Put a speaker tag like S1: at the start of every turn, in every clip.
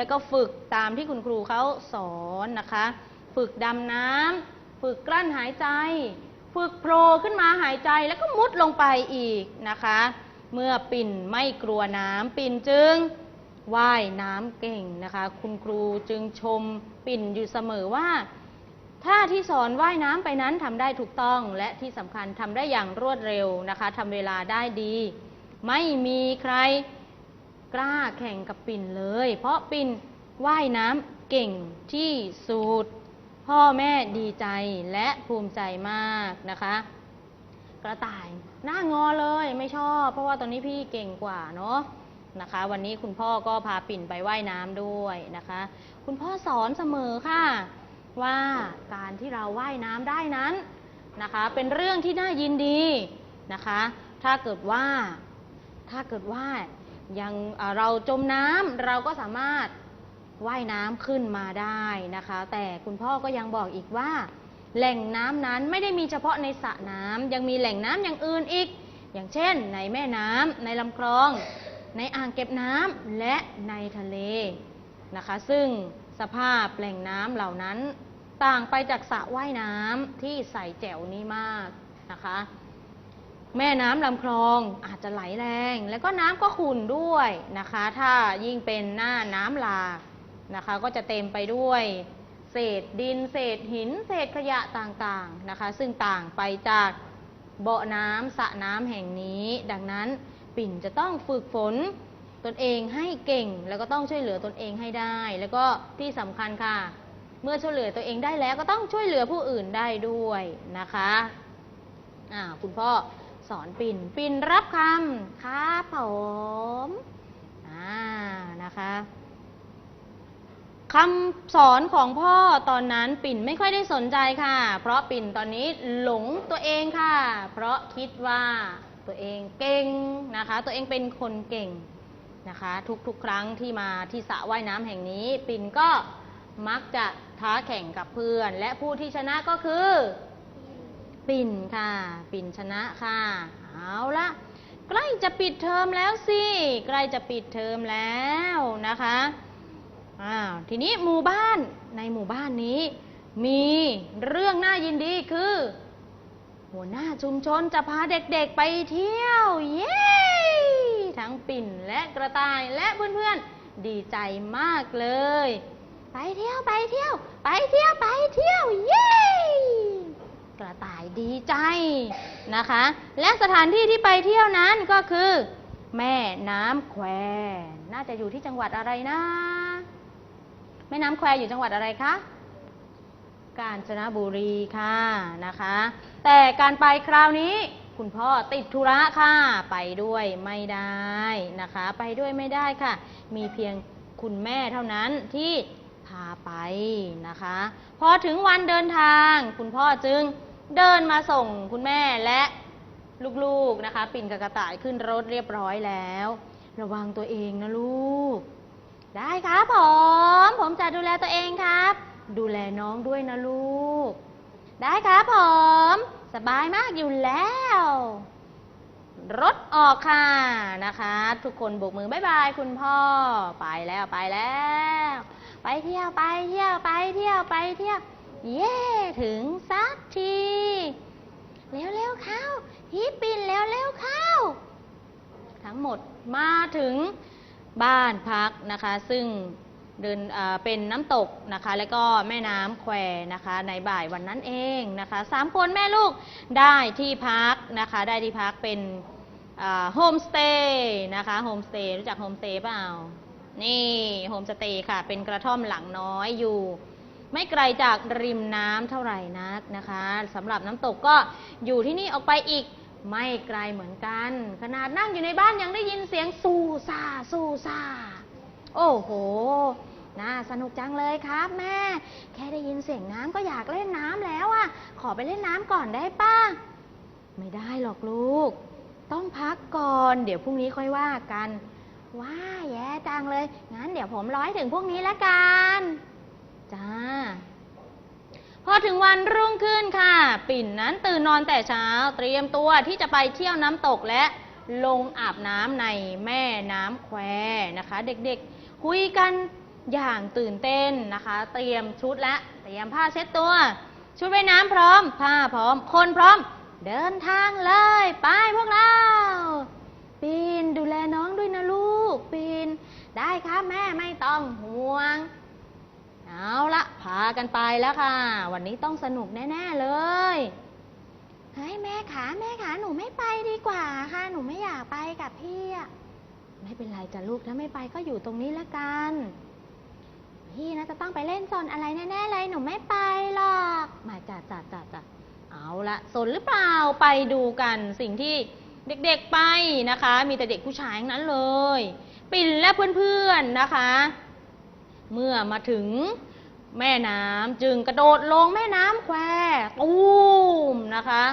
S1: แล้วก็ฝึกตามที่คุณครูเขาสอนนะคะ ฝึกดำน้ำฝึกกลั้นหายใจ ฝึกโผล่ขึ้นมาหายใจแล้วก็มุดลงไปอีกนะคะ เมื่อปิ่นไม่กลัวน้ำปิ่นจึงว่ายน้ำเก่งนะคะ คุณครูจึงชมปิ่นอยู่เสมอว่าถ้าที่สอนว่ายน้ำไปนั้นทำได้ถูกต้องและที่สำคัญทำได้อย่างรวดเร็วนะคะทำเวลาได้ดี ไม่มีใคร กล้าแข่งกับปิ่นเลย เพราะปิ่นว่ายน้ำเก่งที่สุด พ่อแม่ดีใจและภูมิใจมากนะคะ กระต่ายหน้างอเลยไม่ชอบ เพราะว่าตอนนี้พี่เก่งกว่าเนาะนะคะ วันนี้คุณพ่อก็พาปิ่นไปไว่ายน้ำด้วยนะคะ คุณพ่อสอนเสมอค่ะ ว่าการที่เราว่ายน้ำได้นั้นนะคะ เป็นเรื่องที่น่ายินดีนะคะ ถ้าเกิดว่าถ้าเกิดว่า ยังเราจมน้ำเราก็สามารถว่ายน้ำขึ้นมาได้นะคะ แต่คุณพ่อก็ยังบอกอีกว่า แหล่งน้ำนั้นไม่ได้มีเฉพาะในสระน้ำยังมีแหล่งน้ำอย่างอื่นอีก อย่างเช่น ในแม่น้ำในลำคลอง ในอ่างเก็บน้ำและในทะเลนะคะ ซึ่งสภาพแหล่งน้ำเหล่านั้น ต่างไปจากสระว่ายน้ำที่ใสแจ๋วนี้มากนะคะ แม่น้ำลำคลองอาจจะไหลแรง แล้วก็น้ำก็ขุ่นด้วยนะคะ ถ้ายิ่งเป็นหน้าน้ำหลากนะคะ ก็จะเต็มไปด้วย เศษดิน เศษหิน เศษขยะต่างๆนะคะ ซึ่งต่างไปจากเบาะน้ำสระน้ำแห่งนี้ ดังนั้นปิ่นจะต้องฝึกฝนตนเองให้เก่ง แล้วก็ต้องช่วยเหลือตนเองให้ได้ แล้วก็ที่สำคัญค่ะ เมื่อช่วยเหลือตัวเองได้แล้วก็ต้องช่วยเหลือผู้อื่นได้ด้วยนะคะอ่าคุณพ่อ สอนปิ่น ปิ่นรับคำครับผมอ่านะคะคำสอนของพ่อตอนนั้นปิ่นไม่ค่อยได้สนใจค่ะ เพราะปิ่นตอนนี้หลงตัวเองค่ะ เพราะคิดว่าตัวเองเก่งนะคะ ตัวเองเป็นคนเก่งนะคะ ทุกๆ ครั้งที่มาที่สระว่ายน้ำแห่งนี้ ปิ่นก็มักจะท้าแข่งกับเพื่อน และผู้ที่ชนะก็คือ ปิ่นค่ะ ปิ่นชนะค่ะ เอาละใกล้จะปิดเทอมแล้วสิใกล้จะปิดเทอมแล้วนะคะอ้าวทีนี้หมู่บ้านในหมู่บ้านนี้ มีเรื่องน่ายินดีคือ หัวหน้าชุมชนจะพาเด็กๆไปเที่ยว เย้ทั้งปิ่นและกระต่ายและเพื่อนๆดีใจมากเลย ไปเที่ยวไปเที่ยว ไปเที่ยวไปเที่ยว เย้ กระ ตายดีใจนะคะ และสถานที่ที่ไปเที่ยวนั้นก็คือ แม่น้ำแควน่าจะอยู่ที่จังหวัดอะไรนะ แม่น้ำแควอยู่จังหวัดอะไรคะกาญจนบุรีค่ะนะคะ แต่การไปคราวนี้คุณพ่อติดธุระค่ะ ไปด้วยไม่ได้นะคะ ไปด้วยไม่ได้ค่ะ มีเพียงคุณแม่เท่านั้นที่พาไปนะคะ พอถึงวันเดินทางคุณพ่อจึง เดินมาส่งคุณแม่และลูกๆนะคะ ปิ่นกับกระต่ายขึ้นรถเรียบร้อยแล้ว ระวังตัวเองนะลูก ได้ครับผม ผมจะดูแลตัวเองครับ ดูแลน้องด้วยนะลูก ได้ครับผม สบายมากอยู่แล้ว รถออกค่ะนะคะ ทุกคนโบกมือบายบายคุณพ่อไปแล้วไปแล้ว ไปเที่ยวไปเที่ยวไปเที่ยวไปเที่ยว เย้ถึงสักทีเร็วเร็วเข้าฮิปปินเร็วเร็วเข้า ทั้งหมดมาถึงบ้านพักนะคะ ซึ่งเดินเป็นน้ำตกนะคะ แล้วก็แม่น้ำแควนะคะ ในบ่ายวันนั้นเองนะคะสามคนแม่ลูกได้ที่พักนะคะ ได้ที่พักเป็นโฮมสเตย์นะคะโฮมสเตย์รู้จักโฮมสเตย์เปล่า นี่โฮมสเตย์ค่ะ เป็นกระท่อมหลังน้อยอยู่ ไม่ไกลจากริมน้ำเท่าไหร่นักนะคะสำหรับน้ำตกก็อยู่ที่นี่ออกไปอีกไม่ไกลเหมือนกัน ขนาดนั่งอยู่ในบ้านยังได้ยินเสียงสู่ซาสู่ซาโอ้โหน่าสนุกจังเลยครับแม่ แค่ได้ยินเสียงน้ำก็อยากเล่นน้ำแล้วอะขอไปเล่นน้ำก่อนได้ป้าไม่ได้หรอกลูก ต้องพักก่อน เดี๋ยวพรุ่งนี้ค่อยว่ากัน ว้าแย่จังเลย งั้นเดี๋ยวผมร้อยถึงพรุ่งนี้ละกัน จ้า พอถึงวันรุ่งขึ้นค่ะ ปิ่นนั้นตื่นนอนแต่เช้า เตรียมตัวที่จะไปเที่ยวน้ำตกและลงอาบน้ำในแม่น้ำแควนะคะ เด็กๆ คุยกันอย่างตื่นเต้นนะคะ เตรียมชุดและเตรียมผ้าเช็ดตัว ชุดว่ายน้ำพร้อม ผ้าพร้อม คนพร้อม เดินทางเลย ไปพวกเรา ปีนดูแลน้องด้วยนะลูก ปีน ได้ครับแม่ไม่ต้องห่วง เอาละพากันไปแล้วค่ะ วันนี้ต้องสนุกแน่ๆเลยเฮ้ยแม่ขาแม่ขาหนูไม่ไปดีกว่าค่ะ หนูไม่อยากไปกับพี่อะไม่เป็นไรจ้ะลูกถ้าไม่ไปก็อยู่ตรงนี้ละกัน พี่นะจะต้องไปเล่นโซนอะไรแน่ๆเลยหนูไม่ไปหรอก มาจ้ะจ้ะจ้ะจ้ะเอาละสนหรือเปล่าไปดูกันสิ่งที่เด็กๆไปนะคะ มีแต่เด็กผู้ชายทั้งนั้นเลย ปิ่นและเพื่อนๆนะคะ เมื่อมาถึงแม่น้ำจึงกระโดดลงแม่น้ำแควตูมนะคะ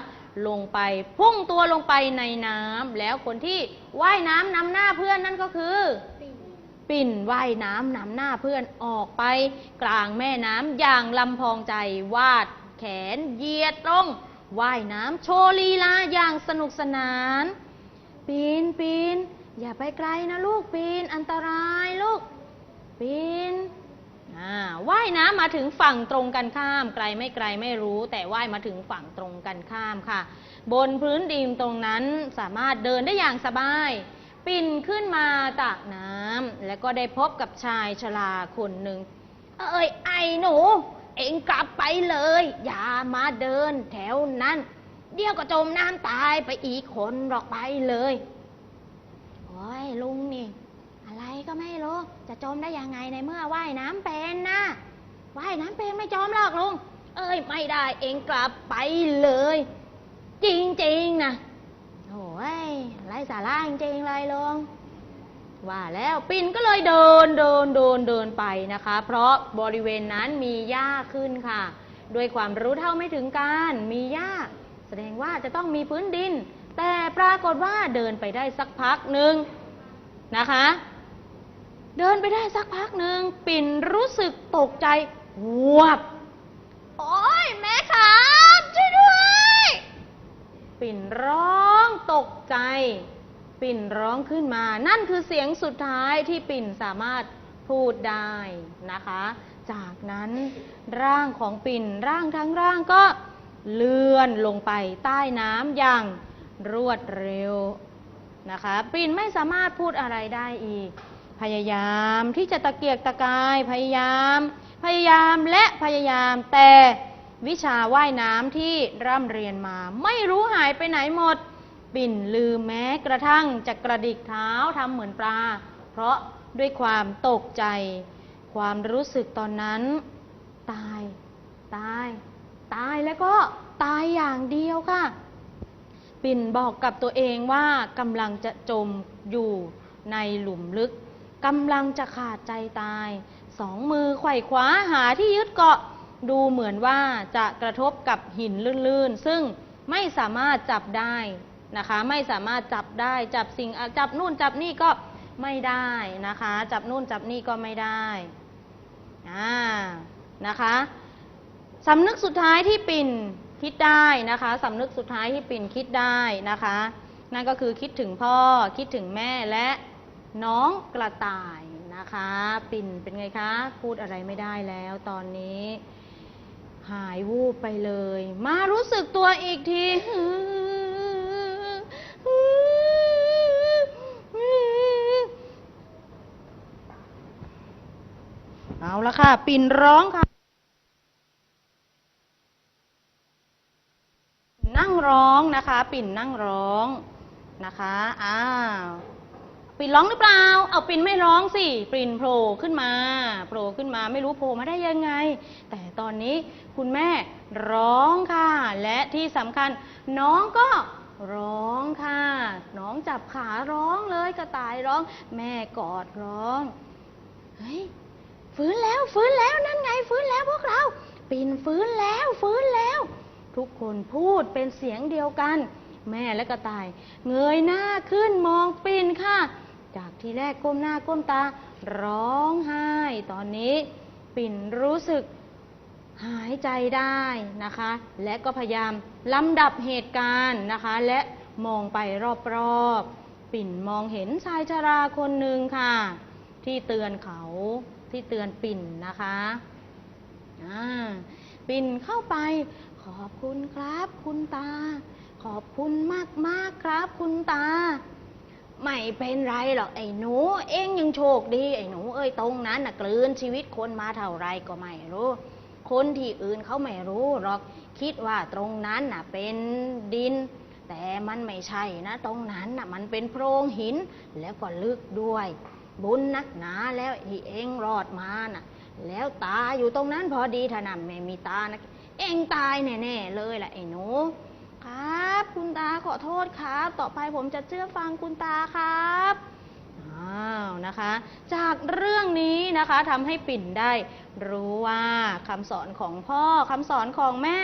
S1: ลงไปพุ่งตัวลงไปในน้ำแล้วคนที่ว่ายน้ำนำหน้าเพื่อนนั่นก็คือปิ่นว่ายน้ำนำหน้าเพื่อนออกไป กลางแม่น้ำอย่างลำพองใจวาดแขนเหยียดตรงว่ายน้ำโชว์ลีลาอย่างสนุกสนาน ปีนปีนอย่าไปไกลนะลูกปีนอันตรายลูก ปีนว่ายน้ำมาถึงฝั่งตรงกันข้าม ไกลไม่ไกลไม่รู้ แต่ว่ายมาถึงฝั่งตรงกันข้ามค่ะ บนพื้นดินตรงนั้นสามารถเดินได้อย่างสบาย ปิ่นขึ้นมาจากน้ำแล้วก็ได้พบกับชายชราคนหนึ่ง เอ้ยไอหนู เอ็งกลับไปเลย อย่ามาเดินแถวนั้น เดี๋ยวก็จมน้ำตายไปอีกคนหรอกไปเลยโอ้ยลุงนี่ ก็ไม่รู้ จะจมได้ยังไงในเมื่อว่ายน้ำเป็นนะว่ายน้ำเป็นไม่จมหรอกลุง เอ้ยไม่ได้เองกลับไปเลย จริงๆนะโอ้ยไรสาระจริงๆเลยลุงว่าแล้วปิ่นก็เลยเดินเดินเดินเดินไปนะคะ เพราะบริเวณนั้นมีหญ้าขึ้นค่ะ ด้วยความรู้เท่าไม่ถึงการมีหญ้า แสดงว่าจะต้องมีพื้นดิน แต่ปรากฏว่าเดินไปได้สักพักหนึ่งนะคะ เดินไปได้สักพักหนึ่งปิ่นรู้สึกตกใจวบโอ้ยแม่ครับช่วยด้วย ปิ่นร้องตกใจ ปิ่นร้องขึ้นมา นั่นคือเสียงสุดท้ายที่ปิ่นสามารถพูดได้นะคะ จากนั้นร่างของปิ่นร่างทั้งร่างก็เลื่อนลงไปใต้น้ำอย่างรวดเร็วนะคะ ปิ่นไม่สามารถพูดอะไรได้อีก พยายามที่จะตะเกียกตะกายพยายาม พยายามและพยายามแต่วิชาว่ายน้ำที่ร่ำเรียนมา ไม่รู้หายไปไหนหมด ปิ่นลืมแม้กระทั่งจะกระดิกเท้าทำเหมือนปลา เพราะด้วยความตกใจ ความรู้สึกตอนนั้น ตาย ตาย ตายแล้วก็ตายอย่างเดียวค่ะ ปิ่นบอกกับตัวเองว่ากำลังจะจมอยู่ในหลุมลึก กำลังจะขาดใจตาย สองมือไขว่คว้าหาที่ยึดเกาะ ดูเหมือนว่าจะกระทบกับหินลื่น ๆ ซึ่งไม่สามารถจับได้นะคะ ไม่สามารถจับได้จับสิ่งจับนู่นจับนี่ก็ไม่ได้นะคะ จับนู่นจับนี่ก็ไม่ได้อ่านะคะสำนึกสุดท้ายที่ปิ่นคิดได้นะคะสำนึกสุดท้ายที่ปิ่นคิดได้นะคะ นั่นก็คือคิดถึงพ่อคิดถึงแม่และ น้องกระต่ายนะคะ ปิ่นเป็นไงคะ พูดอะไรไม่ได้แล้วตอนนี้ หายวูบไปเลย มารู้สึกตัวอีกทีเอาละค่ะ ปิ่นร้องค่ะ นั่งร้องนะคะ ปิ่นนั่งร้องนะคะ อ้าว ปิ่นร้องหรือเปล่า เอาปิ่นไม่ร้องสิ ปิ่นโผล่ขึ้นมา โผล่ขึ้นมาไม่รู้โผล่มาได้ยังไง แต่ตอนนี้คุณแม่ร้องค่ะ และที่สำคัญ น้องก็ร้องค่ะ น้องจับขาร้องเลยกระต่ายร้อง แม่กอดร้อง เฮ้ย ฟื้นแล้วฟื้นแล้วนั่นไง ฟื้นแล้วพวกเรา ปิ่นฟื้นแล้วฟื้นแล้ว ทุกคนพูดเป็นเสียงเดียวกัน แม่และกระต่าย เงยหน้าขึ้นมองปิ่น ทีแรกก้มหน้าก้มตา ร้องไห้ ตอนนี้ปิ่นรู้สึกหายใจได้นะคะ และก็พยายามลำดับเหตุการณ์นะคะ และมองไปรอบๆ ปิ่นมองเห็นชายชราคนหนึ่งค่ะ ที่เตือนเขาที่เตือนปิ่นนะคะปิ่นเข้าไป ขอบคุณครับ คุณตา ขอบคุณมากมากๆครับ คุณตา ไม่เป็นไรหรอกไอ้หนู เองยังโชคดีไอ้หนู เอ้ยตรงนั้นน่ะกลืนชีวิตคนมาเท่าไรก็ไม่รู้ คนที่อื่นเขาไม่รู้หรอกคิดว่าตรงนั้นน่ะเป็นดิน แต่มันไม่ใช่นะ ตรงนั้นน่ะมันเป็นโพรงหินแล้วก็ลึกด้วย บุญนักหนาแล้วที่เองรอดมาน่ะ แล้วตาอยู่ตรงนั้นพอดีถ้านั่นไม่มีตานะเองตายแน่ๆเลยแหละไอ้หนูครับ คุณตาขอโทษครับ ต่อไปผมจะเชื่อฟังคุณตาครับอ้าวนะคะ จากเรื่องนี้นะคะทำให้ปิ่นได้รู้ว่าคำสอนของพ่อคำสอนของแม่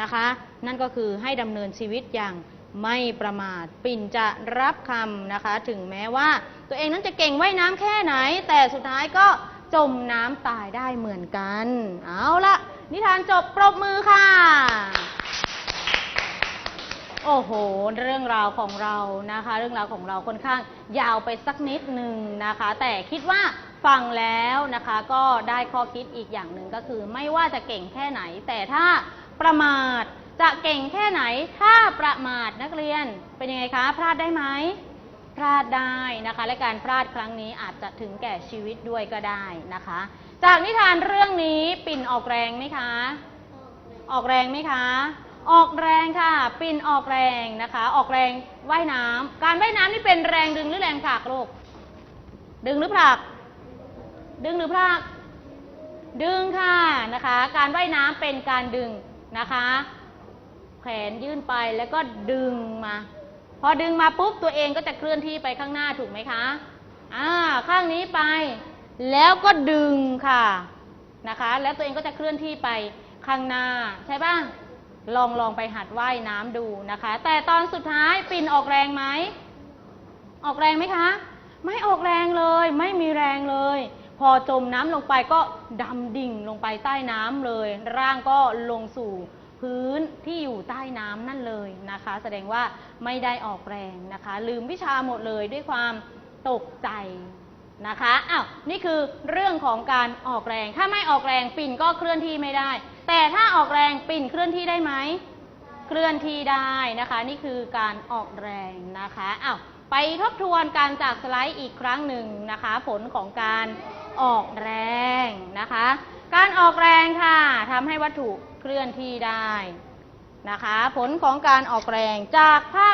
S1: นะคะ นั่นก็คือให้ดำเนินชีวิตอย่างไม่ประมาท ปิ่นจะรับคำนะคะ ถึงแม้ว่า ตัวเองนั้นจะเก่งว่ายน้ำแค่ไหน แต่สุดท้ายก็จมน้ำตายได้เหมือนกัน เอาละนิทานจบปรบมือค่ะ โอ้โห เรื่องราวของเรานะคะ เรื่องราวของเราค่อนข้างยาวไปสักนิดหนึ่งนะคะ แต่คิดว่าฟังแล้วนะคะก็ได้ข้อคิดอีกอย่างหนึ่งก็คือ ไม่ว่าจะเก่งแค่ไหน แต่ถ้าประมาทจะเก่งแค่ไหน ถ้าประมาทนักเรียนเป็นยังไงคะ พลาดได้ไหมพลาดได้นะคะ และการพลาดครั้งนี้อาจจะถึงแก่ชีวิตด้วยก็ได้นะคะ จากนิทานเรื่องนี้ปิ่นออกแรงไหมคะ ออกแรงไหมคะ ออกแรงค่ะ ปิ่นออกแรงนะคะ ออกแรงว่ายน้ำการว่ายน้ำนี่เป็นแรงดึงหรือแรงผลักลูก ดึงหรือผลัก ดึงหรือผลัก ดึงค่ะนะคะ การว่ายน้ำเป็นการดึงนะคะ แขนยื่นไปแล้วก็ดึงมา พอดึงมาปุ๊บตัวเองก็จะเคลื่อนที่ไปข้างหน้าถูกไหมคะอ่าข้างนี้ไป แล้วก็ดึงค่ะนะคะ แล้วตัวเองก็จะเคลื่อนที่ไปข้างหน้าใช่ป่ะ ลองลองไปหัดว่ายน้ำดูนะคะ แต่ตอนสุดท้ายปิ่นออกแรงไหม ออกแรงไหมคะ ไม่ออกแรงเลย ไม่มีแรงเลย พอจมน้ำลงไปก็ดำดิ่งลงไปใต้น้ำเลย ร่างก็ลงสู่พื้นที่อยู่ใต้น้ำนั่นเลยนะคะ แสดงว่าไม่ได้ออกแรงนะคะ ลืมวิชาหมดเลยด้วยความตกใจ นะคะอ้าวนี่คือเรื่องของการออกแรง ถ้าไม่ออกแรงปิ่นก็เคลื่อนที่ไม่ได้ แต่ถ้าออกแรงปิ่นเคลื่อนที่ได้ไหมเคลื่อนที่ได้นะคะ นี่คือการออกแรงนะคะอ้าวไปทบทวนการจากสไลด์อีกครั้งหนึ่งนะคะ ผลของการออกแรงนะคะ การออกแรงค่ะทำให้วัตถุเคลื่อนที่ได้นะคะ ผลของการออกแรงจากภาพ